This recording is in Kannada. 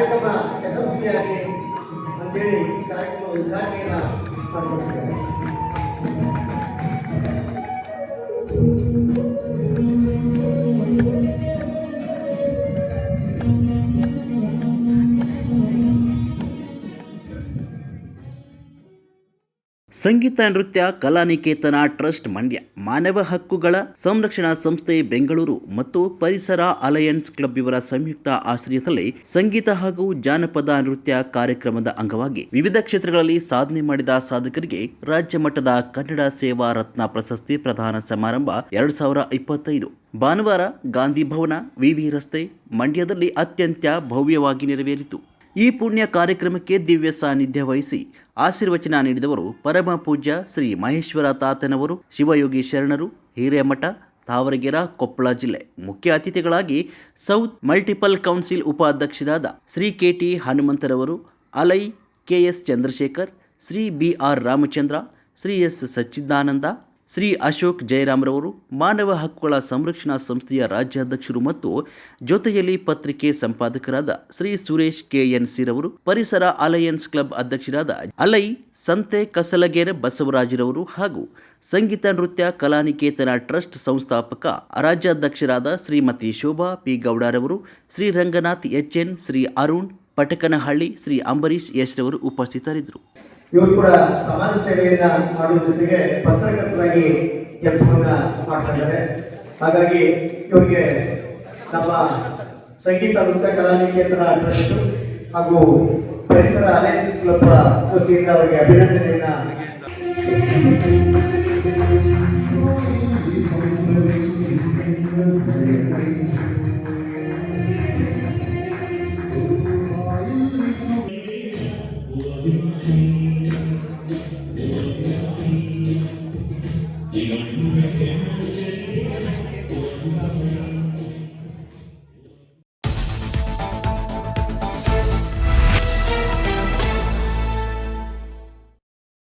ಕಾರ್ಯಕ್ರಮ ಯಶಸ್ವಿಯಾಗಿ ಅಂತೇಳಿ ಕಾರ್ಯಕ್ರಮ ಉದ್ಘಾಟನೆಯನ್ನ ಮಾಡ್ಕೊಟ್ಟಿದ್ದಾರೆ ಸಂಗೀತ, ನೃತ್ಯ, ಕಲಾನಿಕೇತನ, ಟ್ರಸ್ಟ್, ಮಂಡ್ಯ, ಮಾನವ ಹಕ್ಕುಗಳ ಸಂರಕ್ಷಣಾ ಸಂಸ್ಥೆ, ಬೆಂಗಳೂರು ಮತ್ತು ಪರಿಸರ ಅಲಯನ್ಸ್ ಕ್ಲಬ್ ಇವರ ಸಂಯುಕ್ತ ಆಶ್ರಯದಲ್ಲಿ ಸಂಗೀತ ಹಾಗೂ ಜಾನಪದ ನೃತ್ಯ ಕಾರ್ಯಕ್ರಮದ ಅಂಗವಾಗಿ ವಿವಿಧ ಕ್ಷೇತ್ರಗಳಲ್ಲಿ ಸಾಧನೆ ಮಾಡಿದ ಸಾಧಕರಿಗೆ ರಾಜ್ಯ ಮಟ್ಟದ ಕನ್ನಡ ಸೇವಾ ರತ್ನ ಪ್ರಶಸ್ತಿ ಪ್ರದಾನ ಸಮಾರಂಭ ಎರಡು ಸಾವಿರ ಇಪ್ಪತ್ತೈದು. ಭಾನುವಾರ ಗಾಂಧಿ ಭವನ, ವಿವಿ ರಸ್ತೆ ಮಂಡ್ಯದಲ್ಲಿ ಅತ್ಯಂತ ಭವ್ಯವಾಗಿ ನೆರವೇರಿತು. ಈ ಪುಣ್ಯ ಕಾರ್ಯಕ್ರಮಕ್ಕೆ ದಿವ್ಯ ಸಾನ್ನಿಧ್ಯ ವಹಿಸಿ ಆಶೀರ್ವಚನ ನೀಡಿದವರು ಪರಮ ಪೂಜ್ಯ ಶ್ರೀ ಮಹೇಶ್ವರ ತಾತನವರು ಶಿವಯೋಗಿ ಶರಣರು ಹಿರೇಮಠ, ತಾವರಗೆರ, ಕೊಪ್ಪಳ ಜಿಲ್ಲೆ. ಮುಖ್ಯ ಅತಿಥಿಗಳಾಗಿ ಸೌತ್ ಮಲ್ಟಿಪಲ್ ಕೌನ್ಸಿಲ್ ಉಪಾಧ್ಯಕ್ಷರಾದ ಶ್ರೀ ಕೆ ಟಿ ಹನುಮಂತರವರು, ಅಲೈ K S Chandrashekhar, Shri B R Ramachandra, Shri S. Sachchidananda Shri Ashok ಜಯರಾಮ್ರವರು ಮಾನವ ಹಕ್ಕುಗಳ ಸಂರಕ್ಷಣಾ ಸಂಸ್ಥೆಯ ರಾಜ್ಯಾಧ್ಯಕ್ಷರು ಮತ್ತು ಜೊತೆಯಲ್ಲಿ ಪತ್ರಿಕೆ ಸಂಪಾದಕರಾದ ಶ್ರೀ ಸುರೇಶ್ ಕೆ ಎನ್ ಸಿರವರು, ಪರಿಸರ ಅಲಯನ್ಸ್ ಕ್ಲಬ್ ಅಧ್ಯಕ್ಷರಾದ ಅಲೈ ಸಂತೆ ಕಸಲಗೇರೆ ಬಸವರಾಜರವರು ಹಾಗೂ ಸಂಗೀತ ನೃತ್ಯ ಕಲಾನಿಕೇತನ ಟ್ರಸ್ಟ್ ಸಂಸ್ಥಾಪಕ ರಾಜ್ಯಾಧ್ಯಕ್ಷರಾದ Shrimati Shobha P. ಗೌಡರವರು, Shri Ranganath H. N. Shri Arun, Patakanahalli Shri Ambarish S. ರವರು ಉಪಸ್ಥಿತರಿದ್ದರು. ಇವರು ಕೂಡ ಸಮಾಜ ಸೇವೆಯನ್ನ ಮಾಡುವ ಜೊತೆಗೆ ಪತ್ರಕರ್ತರಾಗಿ ಕೆಲಸವನ್ನ ಮಾಡ್ಕೊಂಡಿದ್ದಾರೆ ಹಾಗಾಗಿ ಇವರಿಗೆ ನಮ್ಮ ಸಂಗೀತ, ನೃತ್ಯ, ಕಲಾನಿಕೇತನ ಟ್ರಸ್ಟ್ ಹಾಗೂ ಪರಿಸರ ಅಲೈನ್ಸ್ ಕ್ಲಬ್ ವತಿಯಿಂದ ಅವರಿಗೆ ಅಭಿನಂದನೆಯನ್ನ